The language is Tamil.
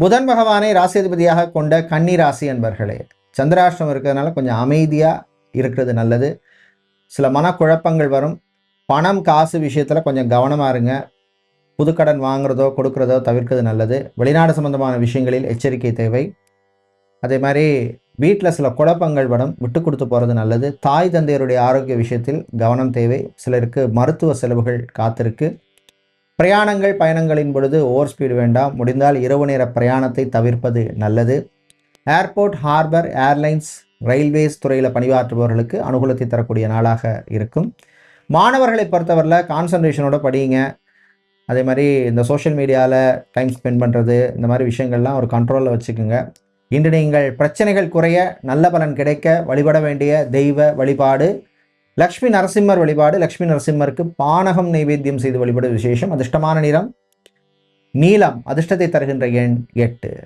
புதன் பகவானை ராசியதிபதியாக கொண்ட கன்னி ராசி என்பர்களே சந்திராஷ்டம் இருக்கிறதுனால கொஞ்சம் அமைதியாக இருக்கிறது நல்லது. சில மனக்குழப்பங்கள் வரும். பணம் காசு விஷயத்தில் கொஞ்சம் கவனமாக இருங்க. புதுக்கடன் வாங்குறதோ கொடுக்குறதோ தவிர்க்கிறது நல்லது. வெளிநாடு சம்பந்தமான விஷயங்களில் எச்சரிக்கை தேவை. அதே மாதிரி வீட்டில் சில குழப்பங்கள் படம் விட்டு கொடுத்து போகிறது நல்லது. தாய் தந்தையருடைய ஆரோக்கிய விஷயத்தில் கவனம் தேவை. சிலருக்கு மருத்துவ செலவுகள் காத்திருக்கு. பிரயாணங்கள் பயணங்களின் பொழுது ஓவர் ஸ்பீடு வேண்டாம். முடிந்தால் இரவு நேர பிரயாணத்தை தவிர்ப்பது நல்லது. ஏர்போர்ட் ஹார்பர் ஏர்லைன்ஸ் ரயில்வேஸ் துறையில் பணியாற்றுபவர்களுக்கு அனுகூலத்தை தரக்கூடிய நாளாக இருக்கும். மாணவர்களை பொறுத்தவரையில் கான்சன்ட்ரேஷனோட படியுங்க. அதே மாதிரி இந்த சோஷியல் மீடியாவில் டைம் ஸ்பெண்ட் பண்ணுறது இந்த மாதிரி விஷயங்கள்லாம் ஒரு கண்ட்ரோலில் வச்சுக்கோங்க. இன்று நீங்கள் பிரச்சனைகள் குறைய நல்ல பலன் கிடைக்க வழிபட வேண்டிய தெய்வ வழிபாடு லக்ஷ்மி நரசிம்மர் வழிபாடு. லக்ஷ்மி நரசிம்மருக்கு பானகம் நைவேத்தியம் செய்து வழிபடு விசேஷம். அதிர்ஷ்டமான நிறம் நீலம். அதிர்ஷ்டத்தை தருகின்ற எண் எட்டு.